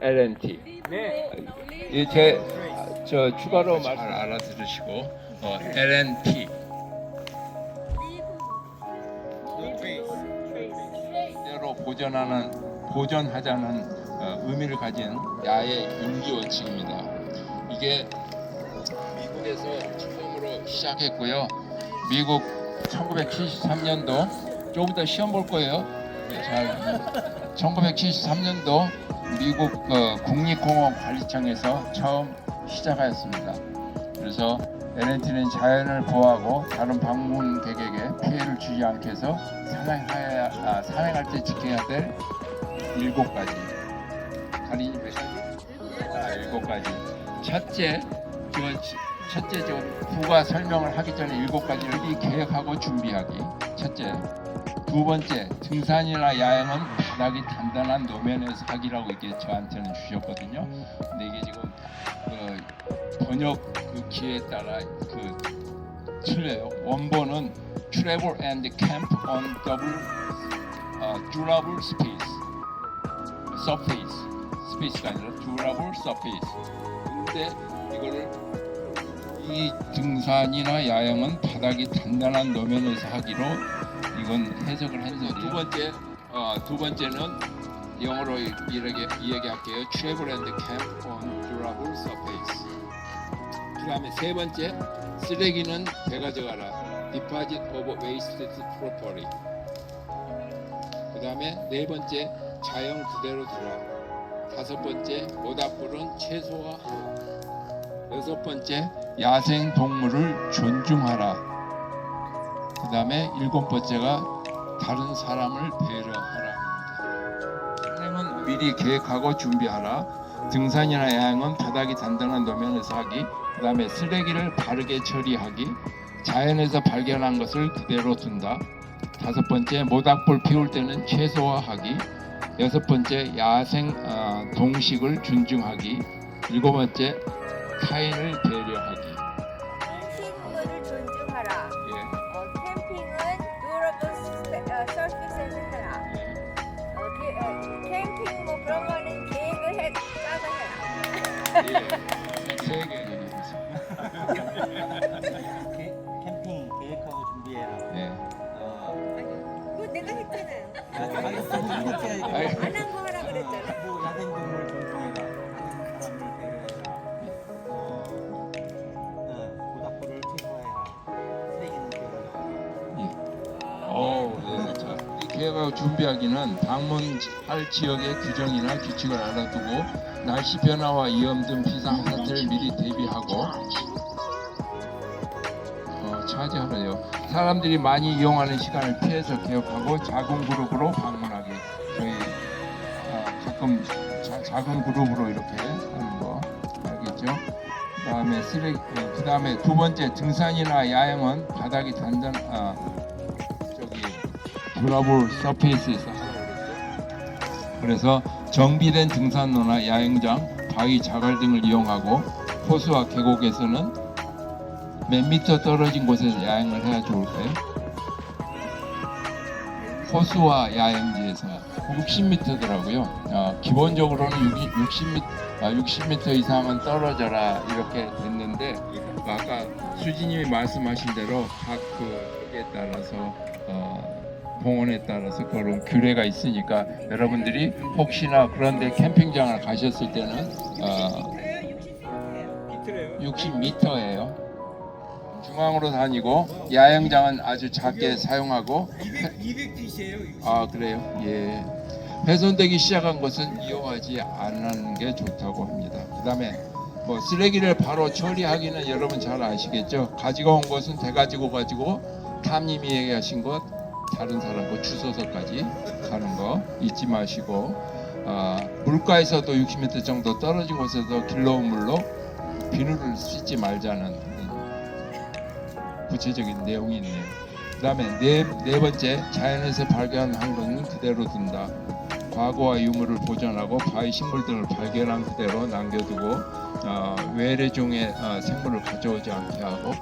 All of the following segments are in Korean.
LNT. 네. 이제저 추가로 말 알아들으시고 어, LNT 대로 보존하는 보존하자는 어, 의미를 가진 야의 인기어칭입니다. 이게 미국에서 처음으로 시작했고요. 미국 1973년도 조금 더 시험 볼 거예요. 네, 잘 1973년도 미국 어, 국립공원 관리청에서 처음 시작하였습니다. 그래서 LNT는 자연을 보호하고 다른 방문객에게 피해를 주지 않게 해서 산행하야, 아, 산행할 때 지켜야 될 일곱 가지. 가린이 몇 가지? 아, 일곱 가지. 첫째, 첫째 저 부가 설명을 하기 전에 일곱 가지를 계획하고 준비하기. 첫째. 두 번째, 등산이나 야영은 바닥이 단단한 노면에서 하기라고 이게 저한테는 주셨거든요. 근데 이게 지금 그 번역 그 기회에 따라 그 틀려요. 원본은 travel and camp on double 어, durable space, surface, space가 아니라 durable surface. 근데 이거를 이 등산이나 야영은 바닥이 단단한 노면에서 하기로 이건 해석을 한 소리예요. 두 번째, 어, 두 번째는 영어로 이- 이렇게 이야기할게요. Travel and camp on durable surface. 그 다음에 세 번째, 쓰레기는 되가져가라. Deposit of waste properly. 그 다음에 네 번째, 자연 그대로 두라. 다섯 번째, 모닥불은 최소화하라. 여섯 번째, 야생 동물을 존중하라. 그 다음에 일곱 번째가 다른 사람을 배려하라. 산행은 미리 계획하고 준비하라. 등산이나 야행은 바닥이 단단한 노면에서 하기. 그 다음에 쓰레기를 바르게 처리하기. 자연에서 발견한 것을 그대로 둔다. 다섯 번째, 모닥불 피울 때는 최소화하기. 여섯 번째, 야생 어, 동식을 존중하기. 일곱 번째, 타인을 배려 세개 얘기해주세요. 게- 캠핑 계획하고 준비해라. 예. 어, 그거 내가 했잖아요. 야, 아니, 두 번째가 아이. 이거. 안 한 거 하라 그랬잖아. 이 계획하고 준비하기는 방문할 지역의 규정이나 규칙을 알아두고 날씨 변화와 위험 등 비상 사태를 미리 대비하고 어, 차지하래요. 사람들이 많이 이용하는 시간을 피해서 개업하고 작은 그룹으로 방문하기. 저희 아, 가끔 자, 작은 그룹으로 이렇게 하는 거 알겠죠? 그다음에 쓰레기, 그 다음에 두 번째 등산이나 야영은 바닥이 단단, 아, 저기 드라볼 서페이스에서. 그래서 정비된 등산로나 야영장, 바위, 자갈 등을 이용하고 호수와 계곡에서는 몇 미터 떨어진 곳에서 야영을 해야 좋을까요? 호수와 야영지에서 60m더라고요. 어, 기본적으로는 60m, 아, 60m 이상은 떨어져라 이렇게 됐는데 아까 수진님이 말씀하신 대로 각 그 에 따라서 어, 봉원에 따라서 그런 규례가 있으니까 여러분들이 혹시나 그런데 캠핑장을 가셨을 때는 어, 60m예요. 중앙으로 다니고 야영장은 아주 작게 사용하고 200핏이에요. 아 그래요? 예. 훼손되기 시작한 것은 이용하지 않는 게 좋다고 합니다. 그다음에 뭐 쓰레기를 바로 처리하기는 여러분 잘 아시겠죠? 가지고 온 것은 대 가지고 가지고 탐님이 얘기하신 것 다른 사람 거 주소서까지 가는 거 잊지 마시고 아, 물가에서도 60m 정도 떨어진 곳에서 길러온 물로 비누를 씻지 말자는 음, 구체적인 내용이 있네요. 그 다음에 네, 네 번째 자연에서 발견한 것은 그대로 둔다. 과거와 유물을 보존하고 바위 식물 등을 발견한 그대로 남겨두고 어, 외래종의 어, 생물을 가져오지 않게 하고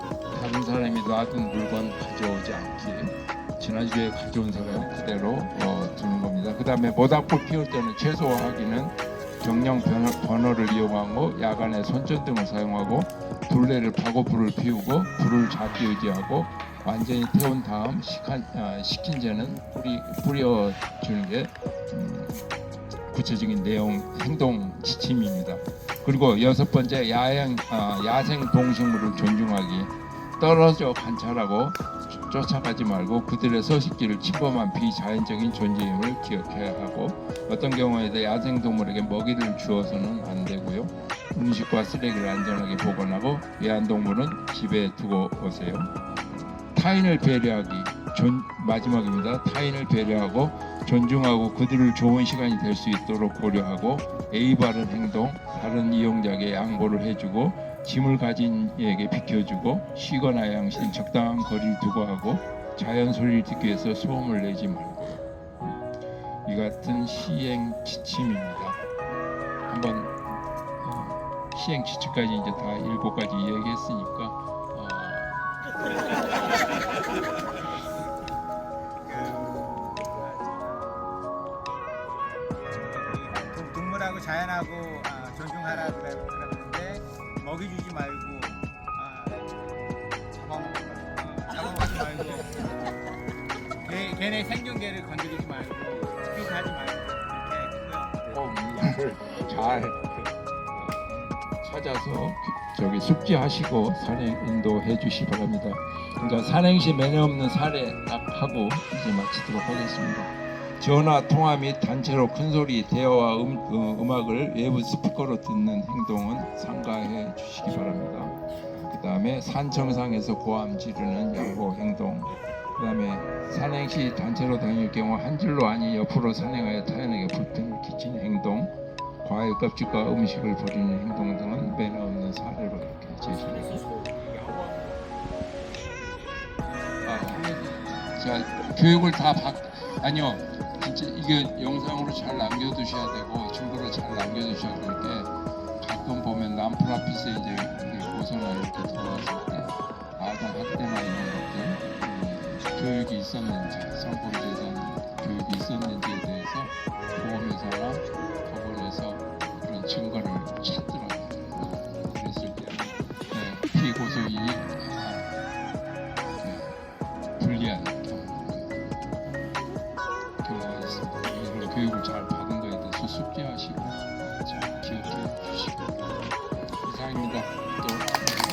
다른 사람이 놔둔 물건 가져오지 않기. 지난주에 가져온 사람 그대로 어, 두는 겁니다. 그 다음에 모닥불 피울 때는 최소화하기는 경량 번호, 번호를 이용하고 야간에 손전등을 사용하고 둘레를 파고 불을 피우고 불을 작게 유지하고 완전히 태운 다음 식한, 아, 식힌 채는 뿌리, 뿌려주는 게 음, 구체적인 내용 행동 지침입니다. 그리고 여섯 번째 야행, 아, 야생 동식물을 존중하기 떨어져 관찰하고 쫓- 쫓아가지 말고 그들의 서식지를 침범한 비자연적인 존재임을 기억해야 하고 어떤 경우에도 야생 동물에게 먹이를 주어서는 안 되고요. 음식과 쓰레기를 안전하게 보관하고 애완동물은 집에 두고 오세요. 타인을 배려하기 존, 마지막입니다. 타인을 배려하고 존중하고 그들을 좋은 시간이 될 수 있도록 고려하고 예의 바른 행동, 다른 이용자에게 양보를 해주고 짐을 가진 이에게 비켜주고 쉬거나 양심 적당한 거리를 두고 하고 자연 소리를 듣기 위해서 소음을 내지 말고 이 같은 시행 지침입니다. 한번 어, 시행 지침까지 이제 다 일곱 가지 이야기했으니까 어, 그 동물하고 자연하고 아, 존중하라 그래 먹이 주지 말고 아, 잡아먹지 아, 잡아먹지 말고 걔, 걔네 생존계를 건드리지 말고 스피드하지 말고 이렇게 했고요. 꼭 이거를 잘 찾아서 저기 숙지하시고 산행 인도해 주시 바랍니다. 그러니까 산행시 매너 없는 사례 딱 하고 이제 마치도록 하겠습니다. 전화 통화 및 단체로 큰 소리 대화와 음, 어, 음악을 외부 스피커로 듣는 행동은 삼가해 주시기 바랍니다. 그 다음에 산 정상에서 고함 지르는 양보 행동. 그 다음에 산행 시 단체로 다닐 경우 한 줄로 아니 옆으로 산행하여 타인에게 불편을 끼치는 행동, 과일 껍질과 음식을 버리는 행동 등은 매너 없는 사례로 이렇게 제시했습니다. 아, 자 교육을 다 받, 아니요, 진짜 이게 영상으로 잘 남겨두셔야 되고 증거로 잘 남겨두셔야 될게 가끔 보면 남풀 앞에서 이제 고소나 이렇게 들어왔을 때 아동 학대나 이런 것들 음, 교육이 있었는지 성범죄에 대한 교육이 있었는지에 대해서 보험회사나 법원에서 그런 증거를 찾더라고요. 이런 교육을 잘 받은 거에 대해서 숙지하시고 잘 기억해 주시고 이상입니다. 또